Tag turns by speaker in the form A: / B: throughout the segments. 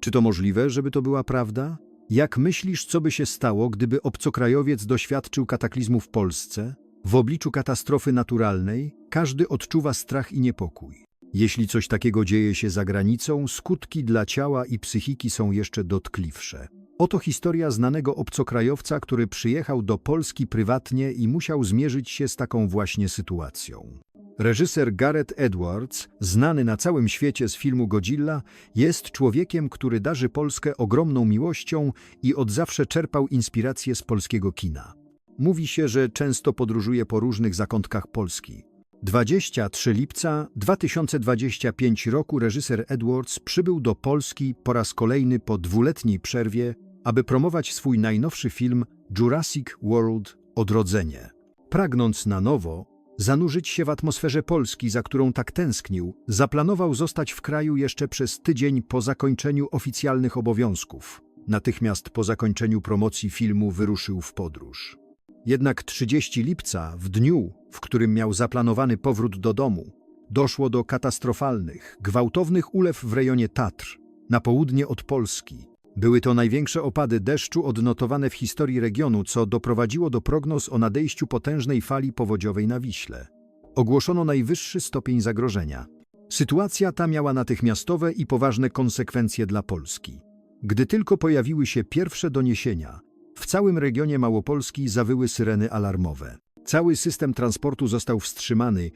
A: Czy to możliwe, żeby to była prawda? Jak myślisz, co by się stało, gdyby obcokrajowiec doświadczył kataklizmu w Polsce? W obliczu katastrofy naturalnej każdy odczuwa strach i niepokój. Jeśli coś takiego dzieje się za granicą, skutki dla ciała i psychiki są jeszcze dotkliwsze. Oto historia znanego obcokrajowca, który przyjechał do Polski prywatnie i musiał zmierzyć się z taką właśnie sytuacją. Reżyser Gareth Edwards, znany na całym świecie z filmu Godzilla, jest człowiekiem, który darzy Polskę ogromną miłością i od zawsze czerpał inspirację z polskiego kina. Mówi się, że często podróżuje po różnych zakątkach Polski. 23 lipca 2025 roku reżyser Edwards przybył do Polski po raz kolejny po dwuletniej przerwie, aby promować swój najnowszy film Jurassic World Odrodzenie. Pragnąc na nowo zanurzyć się w atmosferze Polski, za którą tak tęsknił, zaplanował zostać w kraju jeszcze przez tydzień po zakończeniu oficjalnych obowiązków. Natychmiast po zakończeniu promocji filmu wyruszył w podróż. Jednak 30 lipca, w dniu, w którym miał zaplanowany powrót do domu, doszło do katastrofalnych, gwałtownych ulew w rejonie Tatr, na południe od Polski. Były to największe opady deszczu odnotowane w historii regionu, co doprowadziło do prognoz o nadejściu potężnej fali powodziowej na Wiśle. Ogłoszono najwyższy stopień zagrożenia. Sytuacja ta miała natychmiastowe i poważne konsekwencje dla Polski. Gdy tylko pojawiły się pierwsze doniesienia, w całym regionie Małopolski zawyły syreny alarmowe. Cały system transportu został wstrzymany,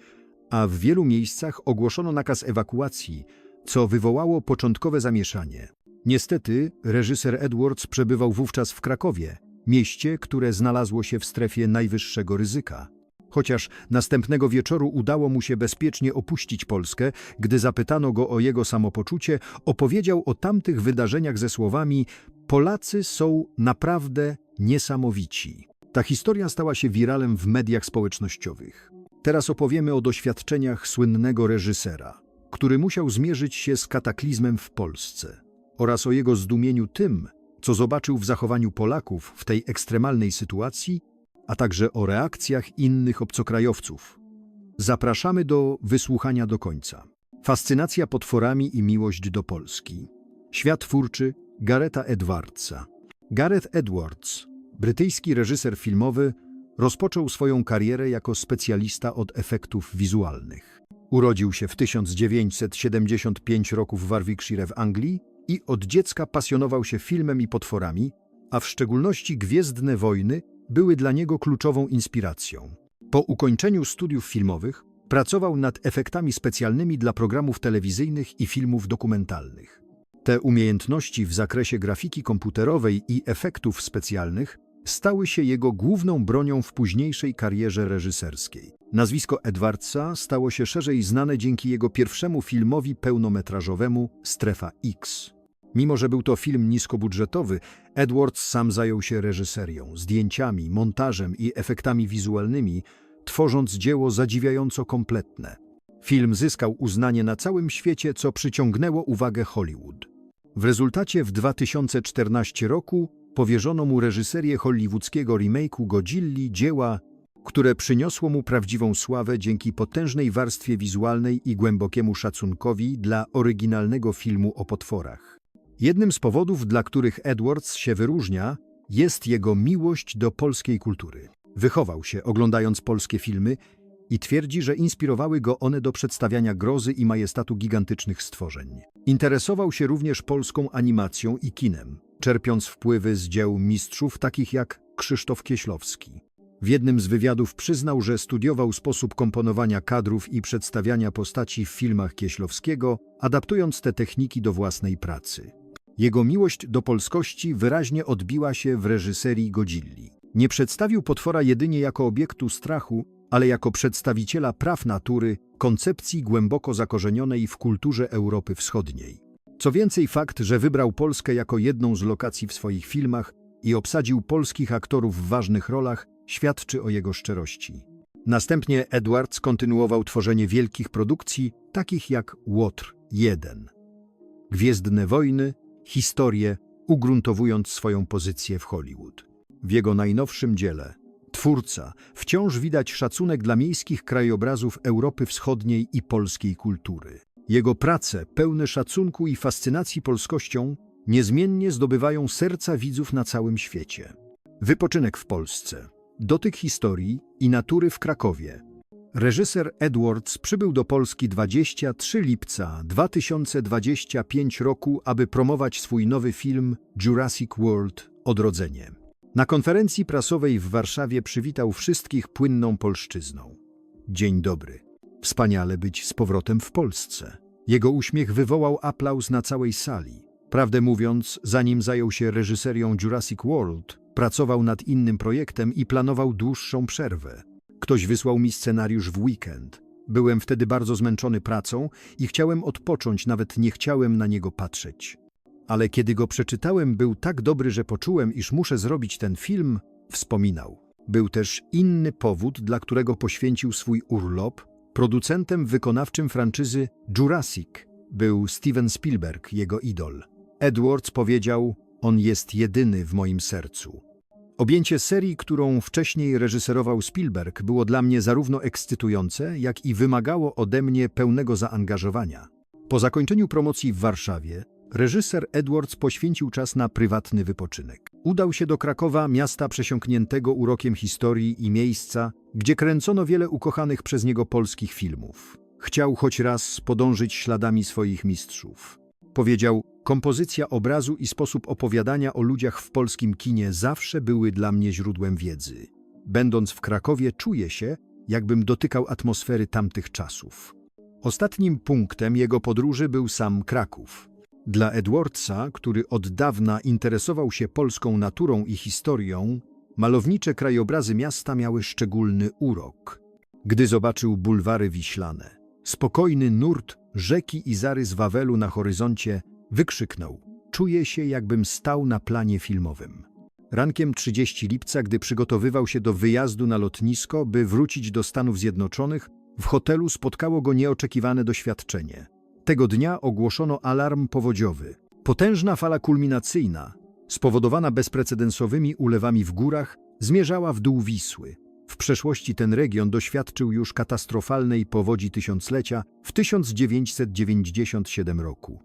A: a w wielu miejscach ogłoszono nakaz ewakuacji, co wywołało początkowe zamieszanie. Niestety, reżyser Edwards przebywał wówczas w Krakowie, mieście, które znalazło się w strefie najwyższego ryzyka. Chociaż następnego wieczoru udało mu się bezpiecznie opuścić Polskę, gdy zapytano go o jego samopoczucie, opowiedział o tamtych wydarzeniach ze słowami: Polacy są naprawdę niesamowici. Ta historia stała się wiralem w mediach społecznościowych. Teraz opowiemy o doświadczeniach słynnego reżysera, który musiał zmierzyć się z kataklizmem w Polsce oraz o jego zdumieniu tym, co zobaczył w zachowaniu Polaków w tej ekstremalnej sytuacji, a także o reakcjach innych obcokrajowców. Zapraszamy do wysłuchania do końca. Fascynacja potworami i miłość do Polski. Świat twórczy Garetha Edwardsa. Gareth Edwards, brytyjski reżyser filmowy, rozpoczął swoją karierę jako specjalista od efektów wizualnych. Urodził się w 1975 roku w Warwickshire w Anglii i od dziecka pasjonował się filmem i potworami, a w szczególności Gwiezdne Wojny były dla niego kluczową inspiracją. Po ukończeniu studiów filmowych pracował nad efektami specjalnymi dla programów telewizyjnych i filmów dokumentalnych. Te umiejętności w zakresie grafiki komputerowej i efektów specjalnych stały się jego główną bronią w późniejszej karierze reżyserskiej. Nazwisko Edwardsa stało się szerzej znane dzięki jego pierwszemu filmowi pełnometrażowemu Strefa X. Mimo, że był to film niskobudżetowy, Edwards sam zajął się reżyserią, zdjęciami, montażem i efektami wizualnymi, tworząc dzieło zadziwiająco kompletne. Film zyskał uznanie na całym świecie, co przyciągnęło uwagę Hollywood. W rezultacie w 2014 roku powierzono mu reżyserię hollywoodzkiego remake'u Godzilli, dzieła, które przyniosło mu prawdziwą sławę dzięki potężnej warstwie wizualnej i głębokiemu szacunkowi dla oryginalnego filmu o potworach. Jednym z powodów, dla których Edwards się wyróżnia, jest jego miłość do polskiej kultury. Wychował się oglądając polskie filmy i twierdzi, że inspirowały go one do przedstawiania grozy i majestatu gigantycznych stworzeń. Interesował się również polską animacją i kinem, czerpiąc wpływy z dzieł mistrzów takich jak Krzysztof Kieślowski. W jednym z wywiadów przyznał, że studiował sposób komponowania kadrów i przedstawiania postaci w filmach Kieślowskiego, adaptując te techniki do własnej pracy. Jego miłość do polskości wyraźnie odbiła się w reżyserii Godzilli. Nie przedstawił potwora jedynie jako obiektu strachu, ale jako przedstawiciela praw natury, koncepcji głęboko zakorzenionej w kulturze Europy Wschodniej. Co więcej, fakt, że wybrał Polskę jako jedną z lokacji w swoich filmach i obsadził polskich aktorów w ważnych rolach, świadczy o jego szczerości. Następnie Edwards kontynuował tworzenie wielkich produkcji, takich jak Łotr 1, Gwiezdne Wojny, historię, ugruntowując swoją pozycję w Hollywood. W jego najnowszym dziele, Twórca, wciąż widać szacunek dla miejskich krajobrazów Europy Wschodniej i polskiej kultury. Jego prace, pełne szacunku i fascynacji polskością, niezmiennie zdobywają serca widzów na całym świecie. Wypoczynek w Polsce, dotyk historii i natury w Krakowie. Reżyser Edwards przybył do Polski 23 lipca 2025 roku, aby promować swój nowy film Jurassic World Odrodzenie. Na konferencji prasowej w Warszawie przywitał wszystkich płynną polszczyzną. Dzień dobry. Wspaniale być z powrotem w Polsce. Jego uśmiech wywołał aplauz na całej sali. Prawdę mówiąc, zanim zajął się reżyserią Jurassic World, pracował nad innym projektem i planował dłuższą przerwę. Ktoś wysłał mi scenariusz w weekend. Byłem wtedy bardzo zmęczony pracą i chciałem odpocząć, nawet nie chciałem na niego patrzeć. Ale kiedy go przeczytałem, był tak dobry, że poczułem, iż muszę zrobić ten film, wspominał. Był też inny powód, dla którego poświęcił swój urlop. Producentem wykonawczym franczyzy Jurassic był Steven Spielberg, jego idol. Edwards powiedział: On jest jedyny w moim sercu. Objęcie serii, którą wcześniej reżyserował Spielberg, było dla mnie zarówno ekscytujące, jak i wymagało ode mnie pełnego zaangażowania. Po zakończeniu promocji w Warszawie, reżyser Edwards poświęcił czas na prywatny wypoczynek. Udał się do Krakowa, miasta przesiąkniętego urokiem historii i miejsca, gdzie kręcono wiele ukochanych przez niego polskich filmów. Chciał choć raz podążyć śladami swoich mistrzów. Powiedział: Kompozycja obrazu i sposób opowiadania o ludziach w polskim kinie zawsze były dla mnie źródłem wiedzy. Będąc w Krakowie, czuję się, jakbym dotykał atmosfery tamtych czasów. Ostatnim punktem jego podróży był sam Kraków. Dla Edwardsa, który od dawna interesował się polską naturą i historią, malownicze krajobrazy miasta miały szczególny urok. Gdy zobaczył bulwary wiślane, spokojny nurt rzeki i zarys Wawelu na horyzoncie, wykrzyknął: Czuję się, jakbym stał na planie filmowym. Rankiem 30 lipca, gdy przygotowywał się do wyjazdu na lotnisko, by wrócić do Stanów Zjednoczonych, w hotelu spotkało go nieoczekiwane doświadczenie. Tego dnia ogłoszono alarm powodziowy. Potężna fala kulminacyjna, spowodowana bezprecedensowymi ulewami w górach, zmierzała w dół Wisły. W przeszłości ten region doświadczył już katastrofalnej powodzi tysiąclecia w 1997 roku.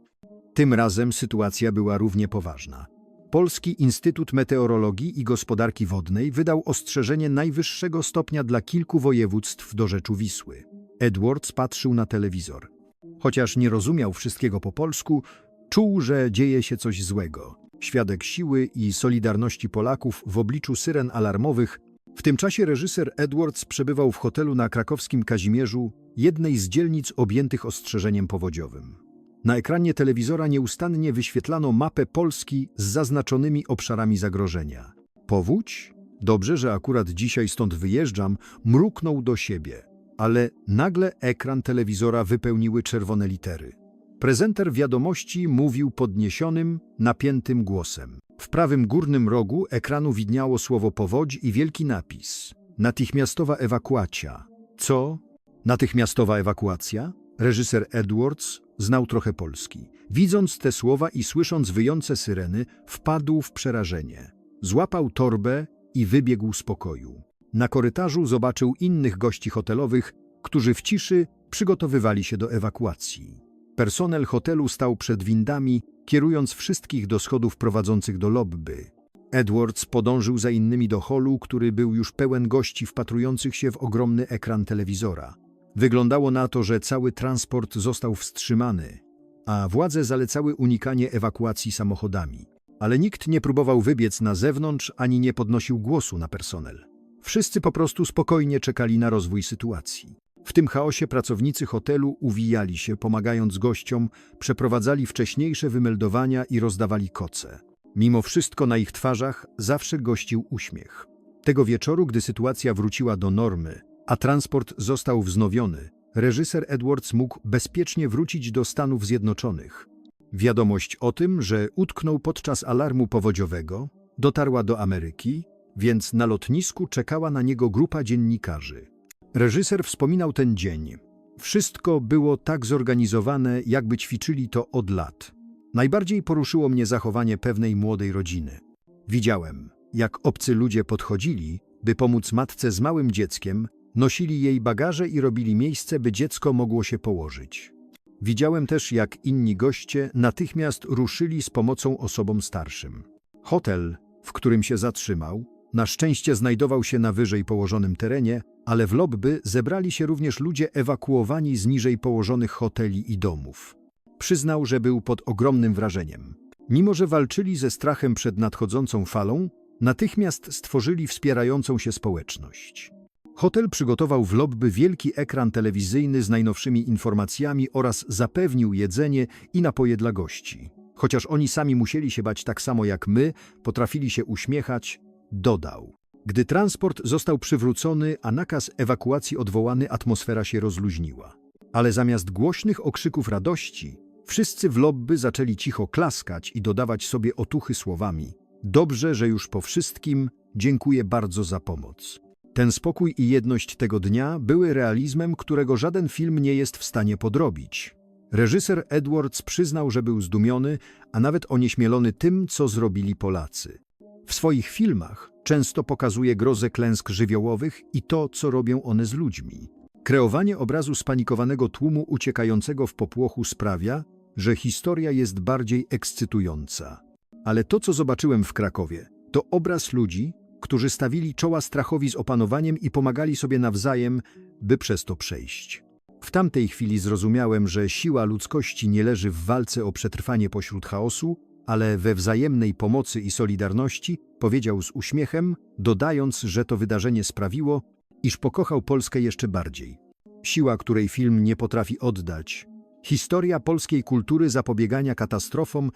A: Tym razem sytuacja była równie poważna. Polski Instytut Meteorologii i Gospodarki Wodnej wydał ostrzeżenie najwyższego stopnia dla kilku województw do rzeczu Wisły. Edwards patrzył na telewizor. Chociaż nie rozumiał wszystkiego po polsku, czuł, że dzieje się coś złego. Świadek siły i solidarności Polaków w obliczu syren alarmowych, w tym czasie reżyser Edwards przebywał w hotelu na krakowskim Kazimierzu, jednej z dzielnic objętych ostrzeżeniem powodziowym. Na ekranie telewizora nieustannie wyświetlano mapę Polski z zaznaczonymi obszarami zagrożenia. Powódź? Dobrze, że akurat dzisiaj stąd wyjeżdżam, mruknął do siebie, ale nagle ekran telewizora wypełniły czerwone litery. Prezenter wiadomości mówił podniesionym, napiętym głosem. W prawym górnym rogu ekranu widniało słowo powodź i wielki napis. Natychmiastowa ewakuacja. Co? Natychmiastowa ewakuacja? Reżyser Edwards znał trochę polski. Widząc te słowa i słysząc wyjące syreny, wpadł w przerażenie. Złapał torbę i wybiegł z pokoju. Na korytarzu zobaczył innych gości hotelowych, którzy w ciszy przygotowywali się do ewakuacji. Personel hotelu stał przed windami, kierując wszystkich do schodów prowadzących do lobby. Edwards podążył za innymi do holu, który był już pełen gości wpatrujących się w ogromny ekran telewizora. Wyglądało na to, że cały transport został wstrzymany, a władze zalecały unikanie ewakuacji samochodami. Ale nikt nie próbował wybiec na zewnątrz ani nie podnosił głosu na personel. Wszyscy po prostu spokojnie czekali na rozwój sytuacji. W tym chaosie pracownicy hotelu uwijali się, pomagając gościom, przeprowadzali wcześniejsze wymeldowania i rozdawali koce. Mimo wszystko na ich twarzach zawsze gościł uśmiech. Tego wieczoru, gdy sytuacja wróciła do normy, a transport został wznowiony, reżyser Edwards mógł bezpiecznie wrócić do Stanów Zjednoczonych. Wiadomość o tym, że utknął podczas alarmu powodziowego, dotarła do Ameryki, więc na lotnisku czekała na niego grupa dziennikarzy. Reżyser wspominał ten dzień. Wszystko było tak zorganizowane, jakby ćwiczyli to od lat. Najbardziej poruszyło mnie zachowanie pewnej młodej rodziny. Widziałem, jak obcy ludzie podchodzili, by pomóc matce z małym dzieckiem, nosili jej bagaże i robili miejsce, by dziecko mogło się położyć. Widziałem też, jak inni goście natychmiast ruszyli z pomocą osobom starszym. Hotel, w którym się zatrzymał, na szczęście znajdował się na wyżej położonym terenie, ale w lobby zebrali się również ludzie ewakuowani z niżej położonych hoteli i domów. Przyznał, że był pod ogromnym wrażeniem. Mimo, że walczyli ze strachem przed nadchodzącą falą, natychmiast stworzyli wspierającą się społeczność. Hotel przygotował w lobby wielki ekran telewizyjny z najnowszymi informacjami oraz zapewnił jedzenie i napoje dla gości. Chociaż oni sami musieli się bać tak samo jak my, potrafili się uśmiechać, dodał. Gdy transport został przywrócony, a nakaz ewakuacji odwołany, atmosfera się rozluźniła. Ale zamiast głośnych okrzyków radości, wszyscy w lobby zaczęli cicho klaskać i dodawać sobie otuchy słowami. Dobrze, że już po wszystkim, dziękuję bardzo za pomoc. Ten spokój i jedność tego dnia były realizmem, którego żaden film nie jest w stanie podrobić. Reżyser Edwards przyznał, że był zdumiony, a nawet onieśmielony tym, co zrobili Polacy. W swoich filmach często pokazuje grozę klęsk żywiołowych i to, co robią one z ludźmi. Kreowanie obrazu spanikowanego tłumu uciekającego w popłochu sprawia, że historia jest bardziej ekscytująca. Ale to, co zobaczyłem w Krakowie, to obraz ludzi, którzy stawili czoła strachowi z opanowaniem i pomagali sobie nawzajem, by przez to przejść. W tamtej chwili zrozumiałem, że siła ludzkości nie leży w walce o przetrwanie pośród chaosu, ale we wzajemnej pomocy i solidarności, powiedział z uśmiechem, dodając, że to wydarzenie sprawiło, iż pokochał Polskę jeszcze bardziej. Siła, której film nie potrafi oddać. Historia polskiej kultury zapobiegania katastrofom.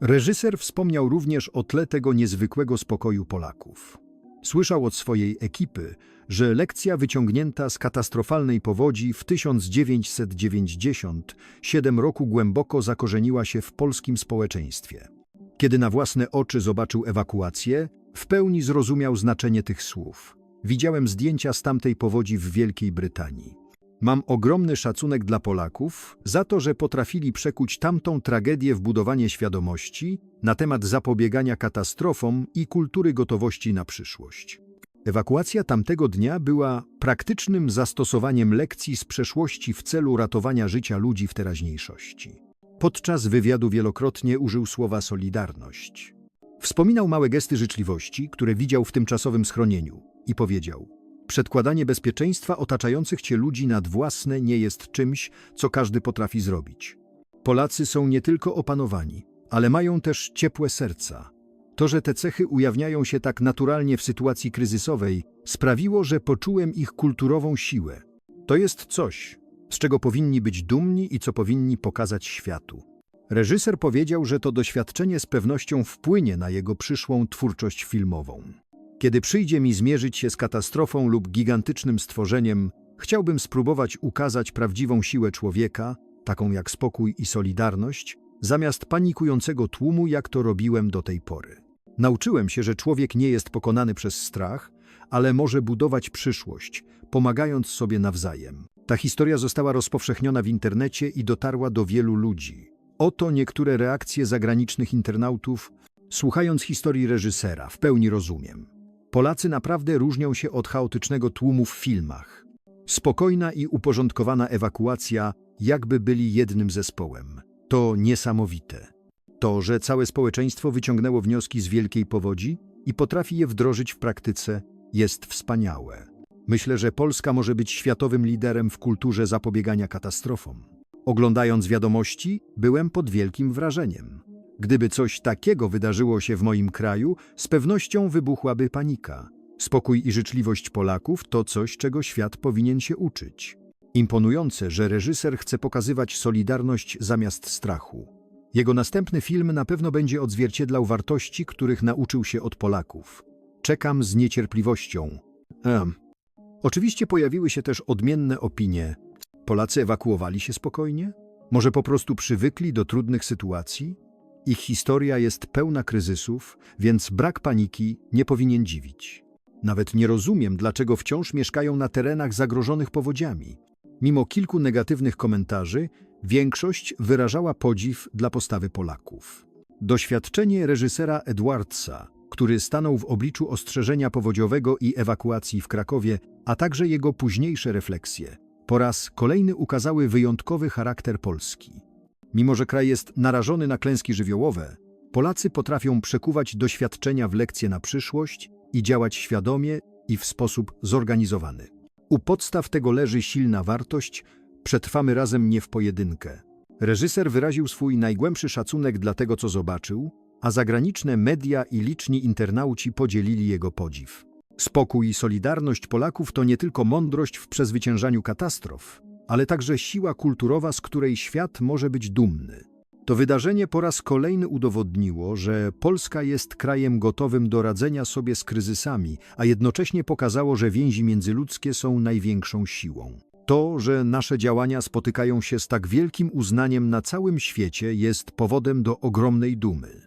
A: Reżyser wspomniał również o tle tego niezwykłego spokoju Polaków. Słyszał od swojej ekipy, że lekcja wyciągnięta z katastrofalnej powodzi w 1997 roku głęboko zakorzeniła się w polskim społeczeństwie. Kiedy na własne oczy zobaczył ewakuację, w pełni zrozumiał znaczenie tych słów. Widziałem zdjęcia z tamtej powodzi w Wielkiej Brytanii. Mam ogromny szacunek dla Polaków za to, że potrafili przekuć tamtą tragedię w budowanie świadomości na temat zapobiegania katastrofom i kultury gotowości na przyszłość. Ewakuacja tamtego dnia była praktycznym zastosowaniem lekcji z przeszłości w celu ratowania życia ludzi w teraźniejszości. Podczas wywiadu wielokrotnie użył słowa solidarność. Wspominał małe gesty życzliwości, które widział w tymczasowym schronieniu i powiedział: Przedkładanie bezpieczeństwa otaczających cię ludzi nad własne nie jest czymś, co każdy potrafi zrobić. Polacy są nie tylko opanowani, ale mają też ciepłe serca. To, że te cechy ujawniają się tak naturalnie w sytuacji kryzysowej, sprawiło, że poczułem ich kulturową siłę. To jest coś, z czego powinni być dumni i co powinni pokazać światu. Reżyser powiedział, że to doświadczenie z pewnością wpłynie na jego przyszłą twórczość filmową. Kiedy przyjdzie mi zmierzyć się z katastrofą lub gigantycznym stworzeniem, chciałbym spróbować ukazać prawdziwą siłę człowieka, taką jak spokój i solidarność, zamiast panikującego tłumu, jak to robiłem do tej pory. Nauczyłem się, że człowiek nie jest pokonany przez strach, ale może budować przyszłość, pomagając sobie nawzajem. Ta historia została rozpowszechniona w internecie i dotarła do wielu ludzi. Oto niektóre reakcje zagranicznych internautów. Słuchając historii reżysera, w pełni rozumiem. Polacy naprawdę różnią się od chaotycznego tłumu w filmach. Spokojna i uporządkowana ewakuacja, jakby byli jednym zespołem. To niesamowite. To, że całe społeczeństwo wyciągnęło wnioski z wielkiej powodzi i potrafi je wdrożyć w praktyce, jest wspaniałe. Myślę, że Polska może być światowym liderem w kulturze zapobiegania katastrofom. Oglądając wiadomości, byłem pod wielkim wrażeniem. Gdyby coś takiego wydarzyło się w moim kraju, z pewnością wybuchłaby panika. Spokój i życzliwość Polaków to coś, czego świat powinien się uczyć. Imponujące, że reżyser chce pokazywać solidarność zamiast strachu. Jego następny film na pewno będzie odzwierciedlał wartości, których nauczył się od Polaków. Czekam z niecierpliwością. Ehm. Oczywiście pojawiły się też odmienne opinie. Polacy ewakuowali się spokojnie? Może po prostu przywykli do trudnych sytuacji? Ich historia jest pełna kryzysów, więc brak paniki nie powinien dziwić. Nawet nie rozumiem, dlaczego wciąż mieszkają na terenach zagrożonych powodziami. Mimo kilku negatywnych komentarzy, większość wyrażała podziw dla postawy Polaków. Doświadczenie reżysera Edwardsa, który stanął w obliczu ostrzeżenia powodziowego i ewakuacji w Krakowie, a także jego późniejsze refleksje, po raz kolejny ukazały wyjątkowy charakter Polski. Mimo, że kraj jest narażony na klęski żywiołowe, Polacy potrafią przekuwać doświadczenia w lekcje na przyszłość i działać świadomie i w sposób zorganizowany. U podstaw tego leży silna wartość, przetrwamy razem nie w pojedynkę. Reżyser wyraził swój najgłębszy szacunek dla tego, co zobaczył, a zagraniczne media i liczni internauci podzielili jego podziw. Spokój i solidarność Polaków to nie tylko mądrość w przezwyciężaniu katastrof, ale także siła kulturowa, z której świat może być dumny. To wydarzenie po raz kolejny udowodniło, że Polska jest krajem gotowym do radzenia sobie z kryzysami, a jednocześnie pokazało, że więzi międzyludzkie są największą siłą. To, że nasze działania spotykają się z tak wielkim uznaniem na całym świecie, jest powodem do ogromnej dumy.